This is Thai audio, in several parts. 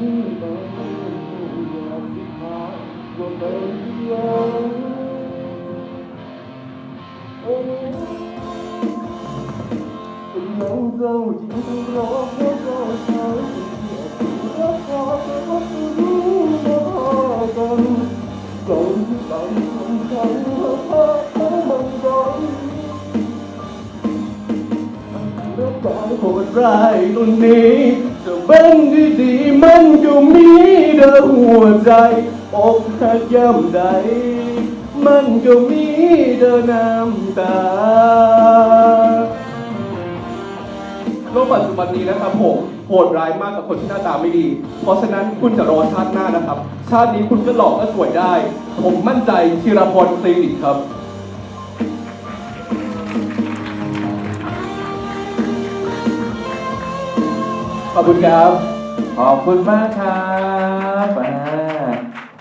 โอ้เป็นยังเจ้าจริงรอเพราะก็ใช้รักษาแต่ว่ารู้มากันก่อน ที่ไปคนไทยพาเขามันร้อนรักกายโหดร้ายตัวนี้จะเป็นดีๆมันก็มีเด้อหัวใจอกหักย่ำใด มันก็มีเด้อน้ำตาโลกปัจจุบันนี้นะครับผมโหดร้ายมากกับคนที่หน้าตาไม่ดี เพราะฉะนั้นคุณจะรอชาติหน้านะครับ ชาตินี้คุณก็หลอกก็สวยได้ ผมมั่นใจธีรพลคลินิกครับ ขอบคุณครับ ขอบคุณมากครับอ่า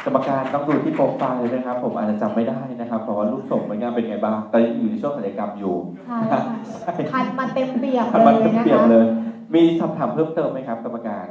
กรรมการต้องดูที่โปรไฟล์นะครับ ผมอาจจะจำไม่ได้นะครับ เพราะว่ารูปส่งมันงานเป็นไงบ้างตอนนี้อยู่ในช่วงศัลยกรรมอยู่ใช่ค่ะพันมาเต็มเปี่ยมทำมันเลยนะเปลี่ยนคะ เลย มีคำถามเพิ่มเติมไหมครับ กรรมการ